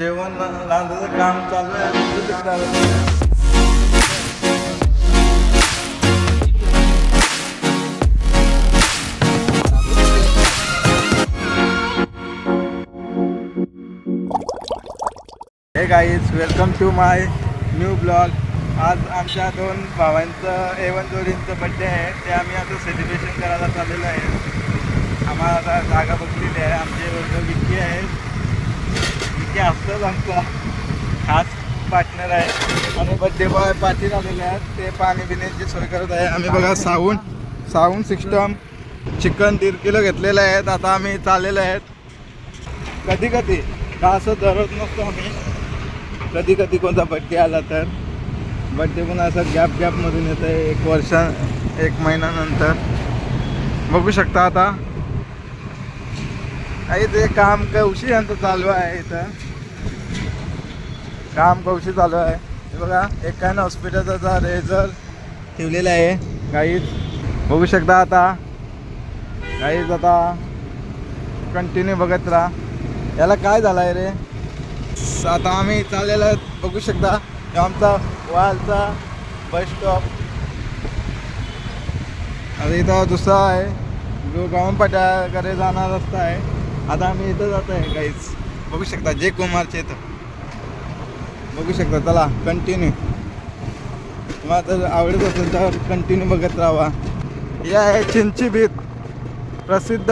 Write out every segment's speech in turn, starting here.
जेवण रांधाचं काम चालू आहे हे guys welcome to my new blog आज आमच्या दोन भावांचं एवन जोडींचं बड्डे आहे. ते आम्ही आता सेलिब्रेशन करायला चाललेलो आहे. आम्हाला आता जागा बघलेली आहे. आमचे वर्ग विक्की आहे की आपलं आमचा खास पार्टनर आहे. आणि बड्डे बॉय पाटील आलेले आहेत. ते पाणी पिण्याची सोय करत आहे. आम्ही बघा साऊंड साऊंड सिस्टम चिकन दीड किलो घेतलेलं आहेत. आता आम्ही चाललेलं आहेत. कधी कधी का असं धरत नसतो आम्ही. कधी कधी कोणता बड्डे आला तर. बड्डे पण असं गॅप गॅपमधून येतं आहे एक वर्षा एक महिन्यानंतर. बघू शकता आता. काही ते काम कौशी यांचं चालू आहे इथं. काम कौशी चालू आहे. हे बघा एकान हॉस्पिटलचा रेझर ठेवलेला आहे. गाईज बघू शकता आता. गाईज आता कंटिन्यू बघत राहा. याला काय झालं आहे रे? आता आम्ही चाललेलो बघू शकता. आमचा वालचा बस स्टॉप आता इथं दुसरा आहे. जो गावनपाट्याकडे जाणार रस्ता आहे. आता आम्ही इथं जात आहे काहीच बघू शकता जे कुमारचे इथं. बघू शकता चला कंटिन्यू तुम्हाला जर आवडत असेल तर कंटिन्यू बघत राहा. हे आहे चिंची भीत. प्रसिद्ध.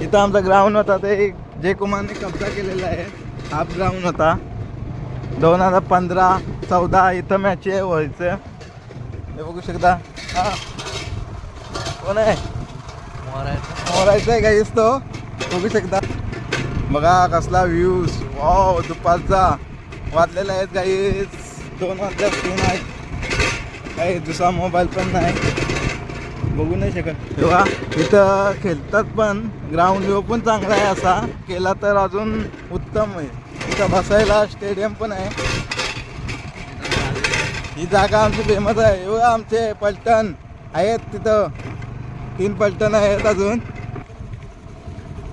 इथं आमचा ग्राउंड होता ते जय कुमारने कब्जा केलेला आहे हाफ ग्राउंड होता. दोन हजार पंधरा चौदा इथं मॅच आहे व्हायचं. हे बघू शकता. हा. कोण आहे? मोरायचं आहे काहीच तो. बघू शकता बघा कसला व्ह्यूज वाव दुपारचा. वाचलेला आहेत काही दोन वाजल्या तीन आहेत. काही दुसरा मोबाईल पण नाही. बघू नाही शकत. तेव्हा इथं खेळतात पण ग्राउंड व्ह्यू पण चांगला आहे असा. केला तर अजून उत्तम आहे. इथं बसायला स्टेडियम पण आहे. ही जागा आमची फेमस आहे. एवढं आमचे पलटण आहेत तिथं. तीन पलटण आहेत अजून.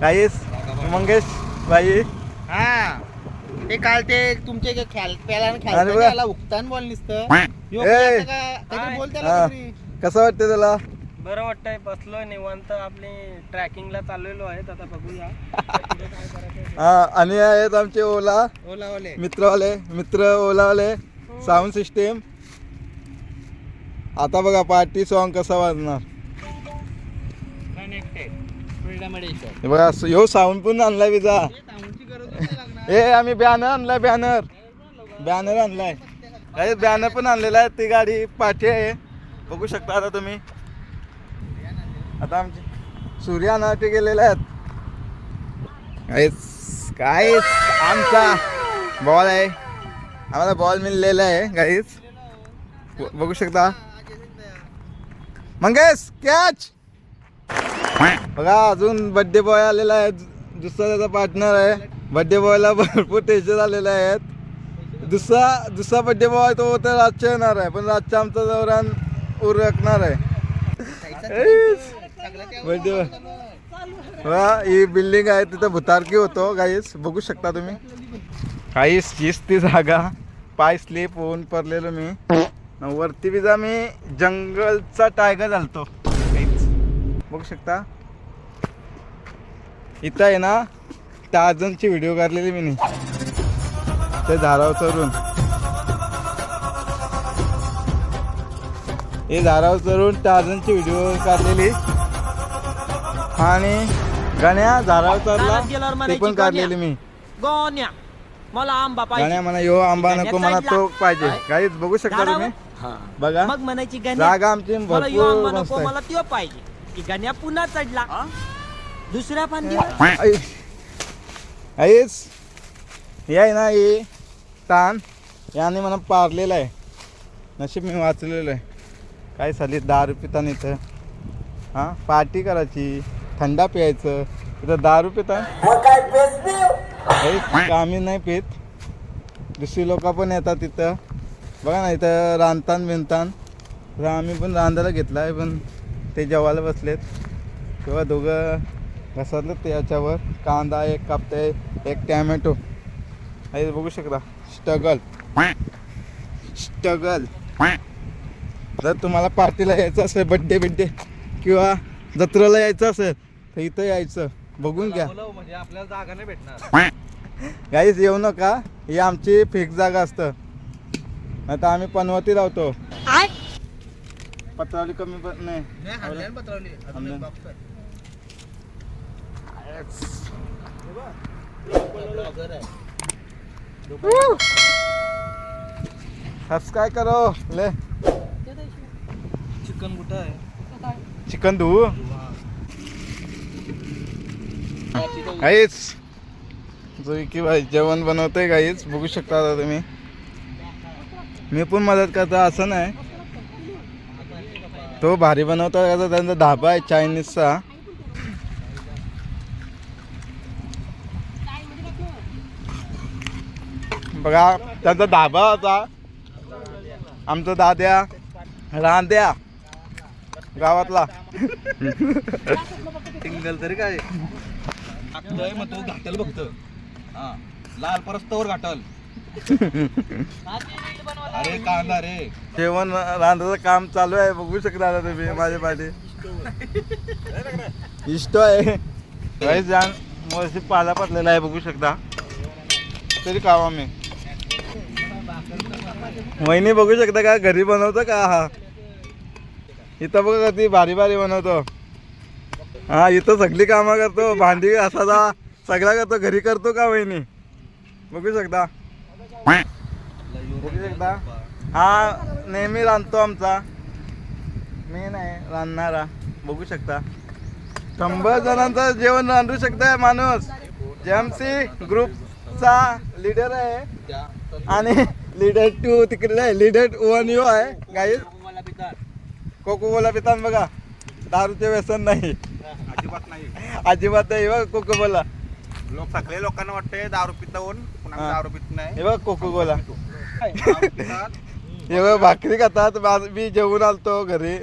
काहीच मंगेश भाई. हा. ते काल ते तुमचे जे खेळ पेला अरे खेळताना वा. याला उगतान बॉल निसतं यो ए. आता का- काहीतरी बोल त्याला हा. काहीतरी. कसं वाटतं त्याला? बरं वाटतंय बसलोय निवांत. आपली ट्रॅकिंगला चाललेलो आहेत आता बघूया. पुढे काय करायचं हा आणि आहेत आमचे ओला. ओला ओले मित्रवाले मित्र ओलावाले. साऊंड सिस्टीम आता बघा पार्टी सॉन्ग कसा वाजणार? कनेक्टेड हे बघा ह्यो साऊंड पण आणलाय विजा हे आम्ही बॅनर आणलाय बॅनर बॅनर आणलाय. काही बॅनर पण आणलेला आहे ती गाडी पाठी आहे. बघू शकता आता तुम्ही. आता आमचे सूर्यानाटे गेलेले आहेत. काहीच काहीच आमचा बॉल आहे. आम्हाला बॉल मिळलेला आहे काहीच. बघू शकता. मंगेश कॅच बघा अजून बड्डे बॉय आलेला आहे. दुसरा त्याचा पार्टनर आहे. बड्डे बॉयला भरपूर टेन्शन आलेले आहेत. दुसरा दुसरा बड्डे बॉय तो तर रातच्या येणार आहे पण रातच्या आमचा दौरान उरकणार आहे. बड्डे बॉय हा ही बिल्डिंग आहे तिथं भुतारकी होतो गाईस बघू शकता तुम्ही. काहीच हीच ती जागा. पाय स्लिप होऊन पडलेलो मी. वरती बिजा मी जंगलचा टायगर झालतो. बघू शकता. इथं आहे ना टार्झनची व्हिडिओ काढलेली मी. ते धाराव चढून. हे धाराव चढून टार्झनची व्हिडिओ काढलेली. आणि गण्या धाराव चढला ते पण काढलेली मी. गोन्या मला आंबा गण्या म्हणा यो आंबा नको मला तो पाहिजे. काहीच बघू शकता तुम्ही. बघा. मग म्हणायची गण्या. जागा आमची भरपूर मला त्यो पाहिजे. की गण्या पुन्हा चढला. दुसऱ्या फांदीवर आई. आईच. ना हे ताण. याने मला पारलेलं आहे. नशीब मी वाचलेलं आहे. काय झाली? दारू पिताना इथं. हां? पार्टी करायची. थंडा प्यायचं. इथं दारू पिता आम्ही नाही पित. दुसरी लोक पण येतात तिथं बघा ना इथं रांधतान बिनतान तर आम्ही पण रांधायला घेतला आहे पण ते जेवायला बसलेत. तेव्हा दोघं घसरलं ते याच्यावर. कांदा एक कापते एक टॅमॅटो. हे बघू शकता. स्ट्रगल. स्ट्रगल. जर तुम्हाला पार्टीला यायचं असेल बड्डे बिड्डे किंवा जत्रेला यायचं असेल तर इथं यायचं. बघून घ्या. म्हणजे आपल्याला जागा नाही भेटणार. काहीच येऊ नका. ही आमची फिक्स जागा असतं. आता आम्ही पनवती राहतो पत्रावली कमी पण नाही. आणलं. सबस्क्राईब करो. ले. चिकन कुठं आहे? चिकन धुवू काहीच जो की भाई जेवण बनवतोय काहीच बघू शकता आता तुम्ही. मी पण मदत करतो असं नाही. तो भारी बनवतो का त्यांचा धाबा आहे चायनीजचा बघा त्यांचा धाबा होता. आमचा दाद्या रांद्या गावातला. सिंगल तरी काय? मग तो घाटल बघतो. हा लाल परस्तवर घाटल. अरे कांदा रे. जेवण रांधाचं काम चालू आहे. बघू शकता आता तुम्ही माझ्या पाठी. इष्ट आहे. काही जाण मोशी पाला पडलेला आहे बघू शकता. तरी खावा मी. वहिनी बघू शकता का? घरी बनवतो का हा? इथं बघा ती भारी भारी बनवतो. हा इथं सगळी कामं करतो. भांडी असा सगळा करतो. घरी करतो का वहिनी? बघू शकता. बघू शकता हा नेहमी रांधतो आमचा. मी नाही रांधणारा बघू शकता. शंभर जणांचं जेवण रांधू शकताय माणूस. जेएमसी ग्रुपचा लीडर आहे. आणि लीडर टू तिकडे आहे. लीडर वन यू आहे. गाईज कोको कोला पितात बघा. दारूचे व्यसन नाही. अजिबात नाही. अजिबात नाही बघ कोको कोला लोक सगळे लोकांना वाटते दारू पितावून पण आम्ही हा. दारू पित नाही. हे बघ कोको कोला. हे बघ भाकरी खातात माझ- मी जेवून आलतो घरी.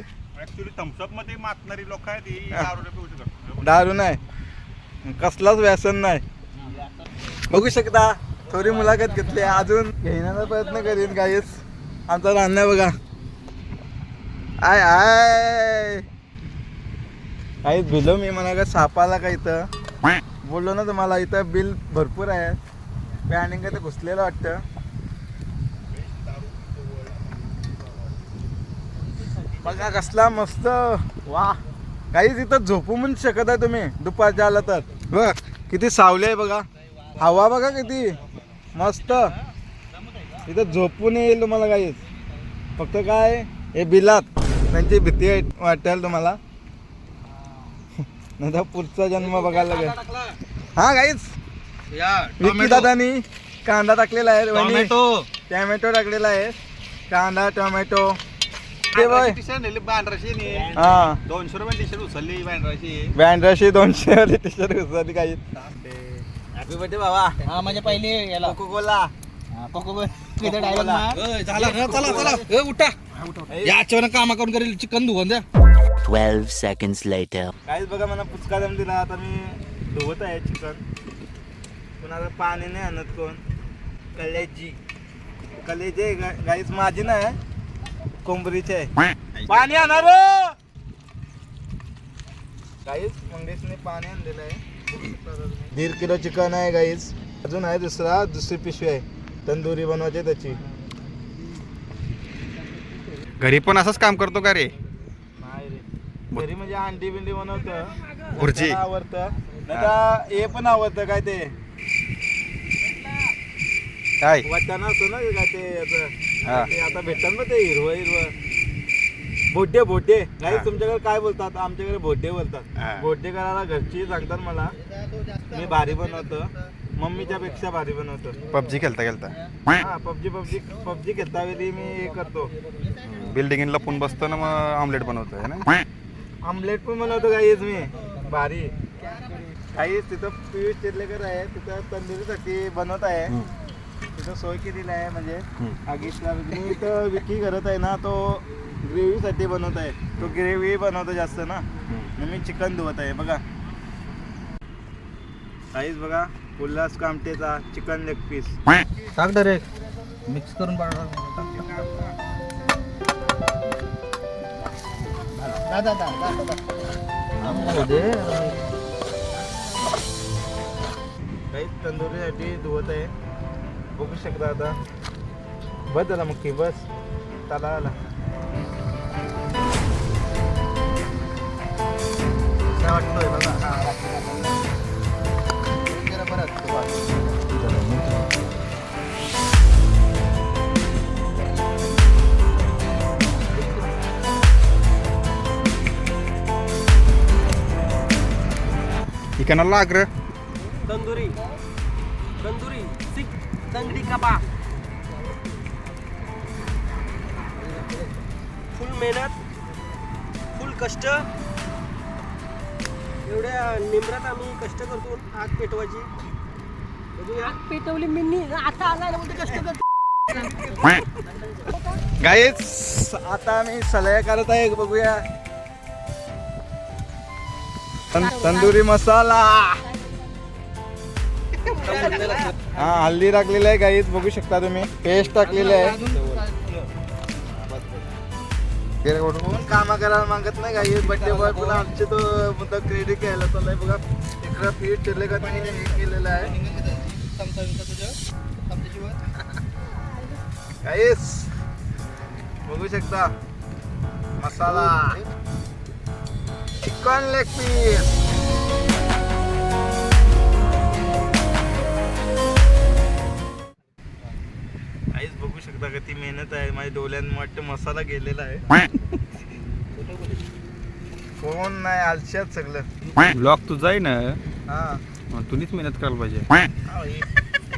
ऍक्च्युली थम्सअपमध्ये मातणारी लोक आहेत दारू नाही पिऊ शकत दारू नाही. कसलाच व्यसन नाही. बघू शकता थोडी मुलाखत घेतली. अजून घेण्याचा प्रयत्न करीन काहीच आमचा रान्ना बघा. आय आय. काहीच भिलो मी म्हणा का सापाला का इथं? बोललो ना तुम्हाला इथं बिल भरपूर आहे. पॅनिंग ते घुसलेलं वाटतं. बघा कसला मस्त. वा. काहीच इथं झोपू पण शकत आहे तुम्ही. दुपारच्या आला तर. बघ किती सावली आहे बघा. हवा बघा किती. मस्त. इथं झोपून येईल तुम्हाला काहीच. फक्त काय हे बिलात. त्यांची भीती वाटेल तुम्हाला. नाही पुढचा जन्म बघायला लागेल. हा काहीच. विकी दादानी कांदा टाकलेला आहे वहिनी. टोमॅटो टॅमॅटो टाकलेला आहे. कांदा टोमॅटो ते ने. हा. दोनशे रुपये टी शर्ट उचलली बांद्राशी बँड्राशे दोनशे वाली टी शर्ट घुसली काही हॅपी बर्थडे बाबा. हा म्हणजे पहिले याला. कोको कोला कोको तिथे डायलॉग मार. चला चला चला. ए, उठा. या अचानक कामा करून करेल चिकन धुवून द्या. 12 seconds later. काहीच बघा मला पुचका दम दिला आता मी धुवत आहे चिकन. आता पाणी नाही आणत कोण. कलेजी कलेजे गाईच माझी नाही कोंबरीचे आहे. पाणी आणा रे! गाईच मंगेशने पाणी आणलेलं आहे. दीड किलो चिकन आहे गाईच अजून आहे दुसरा दुसरी पिशवी आहे. तंदुरी बनवायची त्याची. घरी पण असंच काम करतो का रे? नाही रे. घरी म्हणजे अंडी बिंडी बनवतं. घरच्याला आवडतं. हे पण आवडतं काय ते? काय? वाटाणा असतो ना काय ते याचं. हा. ते आता भेटतात ना ते हिरवं हिरवं. भोटे भोटे. नाही. तुमच्याकडे काय बोलतात? आमच्याकडे हा. बोलतात. भोटे करायला घरची सांगतात मला. मी भारी बनवतो. मम्मीच्या पेक्षा भारी बनवतो. पबजी खेळता खेळता? हा पबजी पबजी पबजी खेळता वेळी मी हे करतो. बिल्डिंग लपून बसतो ना मग ऑमलेट बनवतोय ना? आमलेट पण बनवतो काहीच मी. भारी. काही तिथं पियुष चिरलेकर आहे तिथं तंदुरीसाठी बनवत आहे. तिथं सोय केलेली आहे म्हणजे. आगीतला. मी इथं विकी करत आहे ना तो ग्रेव्हीसाठी बनवत आहे. तो ग्रेव्ही बनवतो जास्त ना. मी चिकन धुवत आहे बघा. काहीच बघा उल्हास कामटेचा चिकन लेग पीस टाक डायरेक्ट मिक्स करून काही तंदुरीसाठी धुवत आहे. बघू शकता आता बस झाला मग की बस त्याला आला काय वाटतोय बघा चिकनाला लाग रे तंदुरी फुल मेहनत फुल कष्ट. एवढ्या निमरात आम्ही कष्ट करतो आग पेटवायची. आग पेटवली मी नी- आता आला ना कष्ट करतो. गाईच आता आम्ही सलया करत आहे बघूया. तंदुरी मसाला. हा हल्दी टाकलेली आहे गाईच बघू शकता तुम्ही. पेस्ट टाकलेली आहे. कामा करायला मागत नाही गाई बड्डे बॉय पुन्हा आमचे तो मुद्दा क्रेडिट घ्यायला चाललाय. बघा इकडं फीट चिरले का हे केलेलं आहे. गाईस बघू शकता. मसाला. चिकन लेग पीस शकता का ती मेहनत आहे. माझ्या वाटतं मसाला गेलेला आहे. कोण नाही आलशात सगळं. ब्लॉक तुझा आहे ना. हा. मग तुम्हीच मेहनत करायला पाहिजे. हा भाई.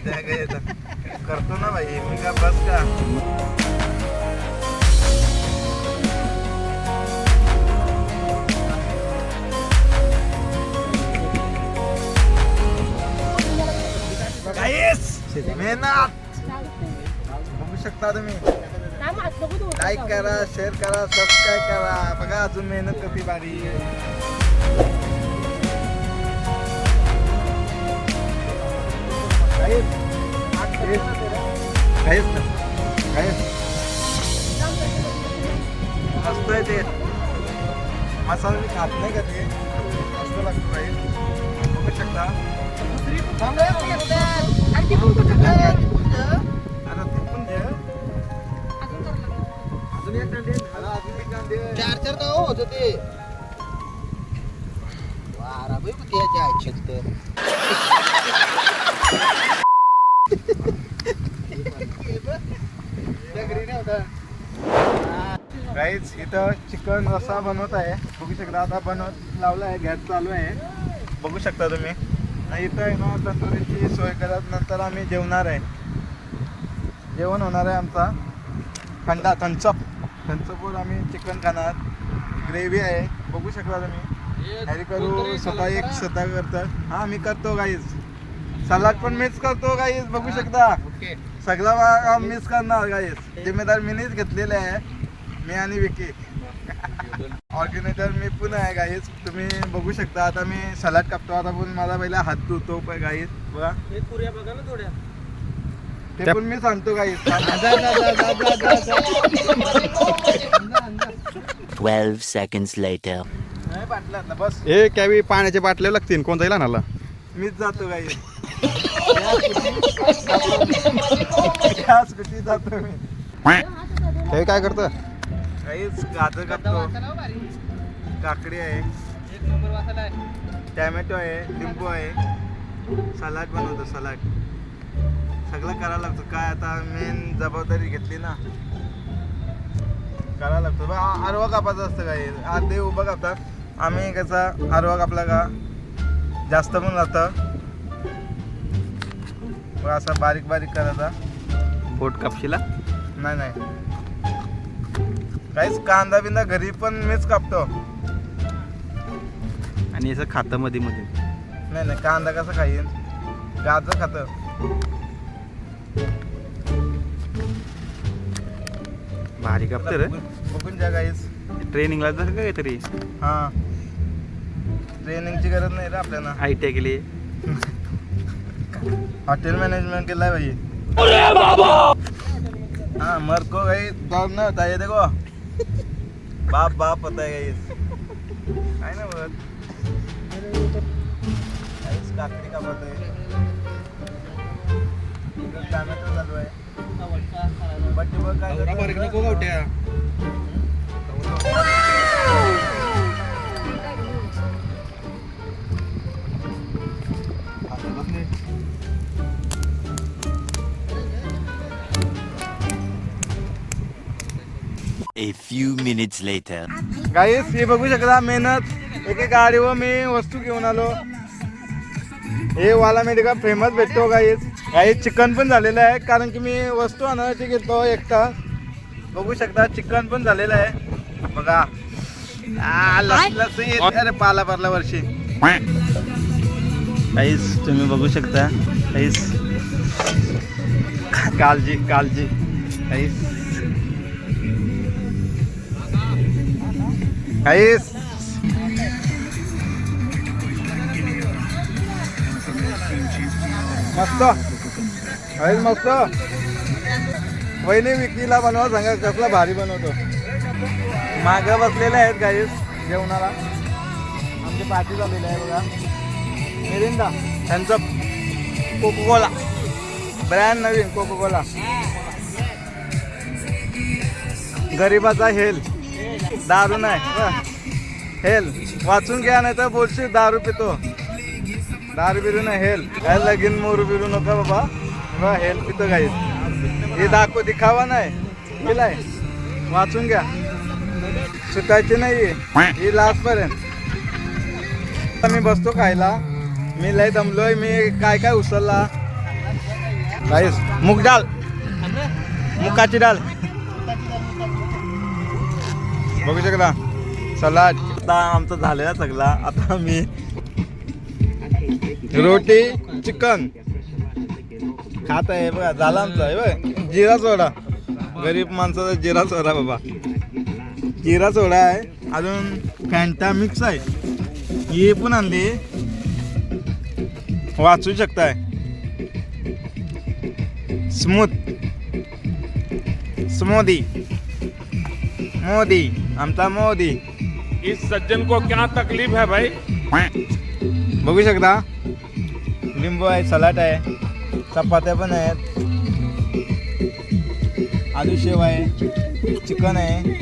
त्या काय येतं. करतो ना भाई मी का बस का? Guys, मेहनत. शकता तुम्ही. लाईक करा शेअर करा सबस्क्राईब करा. बघा अजून मेहनत कशी बारी मस्त आहे ते. मसाला मी खात नाही का ते? मस्त लागतो राहील बघू शकता. ते. वारा बाई त्याच्या आयुष्यात तर गाईच इथं चिकन रस्सा बनवत आहे. बघू शकता आता बनवत लावला आहे गॅस चालू आहे. बघू शकता तुम्ही. इथं आहे ना तंदुरीची सोय करत नंतर आम्ही जेवणार आहे. जेवण होणार आहे आमचा थंडा थंचप थंचपवर आम्ही चिकन खाणार. ग्रेव्ही आहे. बघू शकता तुम्ही. हॅरी करू स्वतः एक स्वतः करतात. हा मी करतो गाईज सलाड पण मीच करतो गाईज बघू शकता. सगळा भाग मीच करणार गाईज जिम्मेदार मीच घेतलेले आहे. मी आणि विकी. ऑर्गॅनायझर मी पण आहे गाईज तुम्ही बघू शकता. आता मी सलाड कापतो. आता पण मला पहिला हात धुतो गाईज बघा. बघा ना थोड्या. ते पण मी सांगतो गाईज 12 seconds later. नाही पाटलं आता बस. ए कॅवी पाण्याच्या बाटल्या लागतील. कोण जाईल आणायला मीच जातो या स्कूटी जातो मी. हे काय करतं काहीच गाजर कापतो. काकडी आहे. एक नंबर वाचायला आहे. टॅमॅटो आहे लिंबू आहे. सलाड बनवतो सलाड सगळं करायला लागतं. काय आता मेन जबाबदारी घेतली ना. करायला लागतो. आरवा कापायचं असतं काय अर्धे उभं कापतात. आम्ही कसा आरवा कापला का? जास्त पण जातं असा बारीक बारीक करायचा. बोट कापशीला? नाही नाही. काहीच कांदा बिंदा घरी पण मीच कापतो. आणि असं खातं मध्ये मध्ये नाही नाही. कांदा कसा खाईन? गाजर खातं. भारी कापते रे. बघून- जा गाईस ट्रेनिंगला जसं काहीतरी? हा. ट्रेनिंगची गरज नाही रे आपल्याला. आय टी केली. हॉटेल मैनेजमेंट केला है भाई हाँ मर को गई दौड़ना होता है ये देखो बाप बाप होता है गाइस है ना गाइस काकडी का होत आहे टोमॅटो चालू आहे. बट्टी बघ काय नवरा बारीक नको गावट्या. A few minutes later. गाईस हे बघू शकता मेहनत. एके गाडीवर मी वस्तू घेऊन आलो. हे वाला मेडिका फेमस भेटतो गाईस काही चिकन पण झालेलं आहे कारण की मी वस्तू आणायची घेतो एकटा. बघू शकता चिकन पण झालेलं आहे. बघा. लस- अरे पाला भरला वर्षी. काहीच तुम्ही बघू शकता. काहीच. काळजी काळजी. काहीच. काहीच. मस्त. आहे मस्त. वहिनी विकीला बनवा सांगा कसला भारी बनवतो. माग बसलेले आहेत काहीच जेवणाला. आमची पार्टी झालेली आहे बघा. मिरिंदा त्यांचं कोकोकोला ब्रँड नवीन कोकोकोला गरीबाचा हेल. दारू नाही. हेल. वाचून घ्या नाही तर बोलशी दारू पितो. दारू बिरू नाही हेल. काय लगीन मोरू बिरू नका बाबा. हा हेल्प इथं काही हे दाखव दिखावा नाही. पिलाय वाचून घ्या. सुटायची नाही ही लास्ट पर्यंत. मी बसतो खायला. मी लय दमलोय. मी काय काय उचलला काहीच मूग डाळ. मुकाची डाळ. बघू शकता. सलाड आता आमचं झालेला सगळा. आता मी रोटी चिकन. खात आहे बघा झाला आमचा आहे बघ जिरा सोडा. गरीब माणसाचा जिरा सोडा बाबा. जिरा सोडा आहे. अजून फॅन्टा मिक्स आहे. ही पण आणली. वाचू शकताय. स्मूथ स्मोदी मोदी आमचा मोदी इस सज्जन को क्या तकलीफ है भाई? बघू शकता. लिंबू आहे सलाड आहे. चपात्या पण आहेत. आलू शेव आहे. चिकन आहे.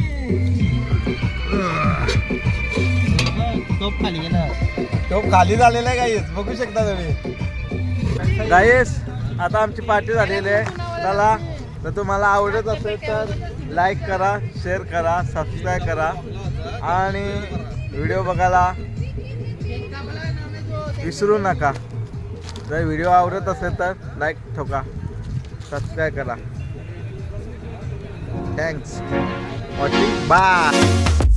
तो खाली झालेला आहे गाईस बघू शकता तुम्ही. गाईस आता आमची पार्टी झालेली आहे. चला तर तुम्हाला आवडत असेल तर लाईक करा शेअर करा सबस्क्राईब करा. आणि व्हिडिओ बघायला विसरू नका. जर व्हिडिओ आवडत असेल तर लाईक ठोका. सबस्क्राईब करा. Thanks watching bye